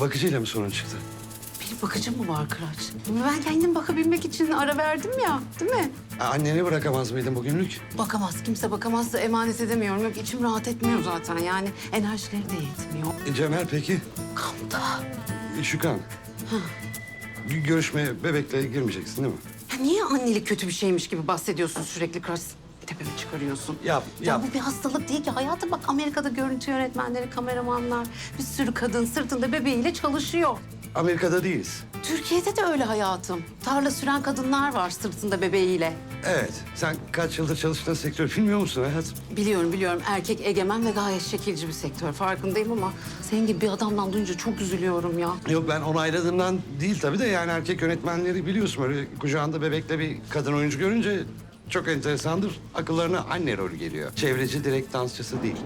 Bakıcıyla mı sorun çıktı? Benim bakıcım mı var Kıraç? Ben kendim bakabilmek için ara verdim ya, değil mi? Ha, Anneni bırakamaz mıydın bugünlük? Bakamaz, kimse bakamaz da emanet edemiyorum. Yok içim rahat etmiyor zaten yani. Enerjileri de yetmiyor. E, Cemal peki? Kampta. E, Şükran. Bir görüşmeye bebekle girmeyeceksin değil mi? Ya niye annelik kötü bir şeymiş gibi bahsediyorsun sürekli Kıraç? Tepeme çıkarıyorsun. Yap, Ya yap. bu bir hastalık değil ki. Hayatım bak Amerika'da görüntü yönetmenleri, kameramanlar, bir sürü kadın sırtında bebeğiyle çalışıyor. Amerika'da değiliz. Türkiye'de de öyle hayatım. Tarla süren kadınlar var sırtında bebeğiyle. Evet. Sen kaç yıldır çalıştığın sektörü bilmiyor musun hayatım? Biliyorum biliyorum erkek egemen ve gayet şekilci bir sektör farkındayım ama senin gibi bir adamdan duyunca çok üzülüyorum ya. Yok ben onayladığımdan değil tabii de yani erkek yönetmenleri biliyorsun. Öyle kucağında bebekle bir kadın oyuncu görünce çok enteresandır. Akıllarına anne rolü geliyor. Çevreci direkt dansçısı değil.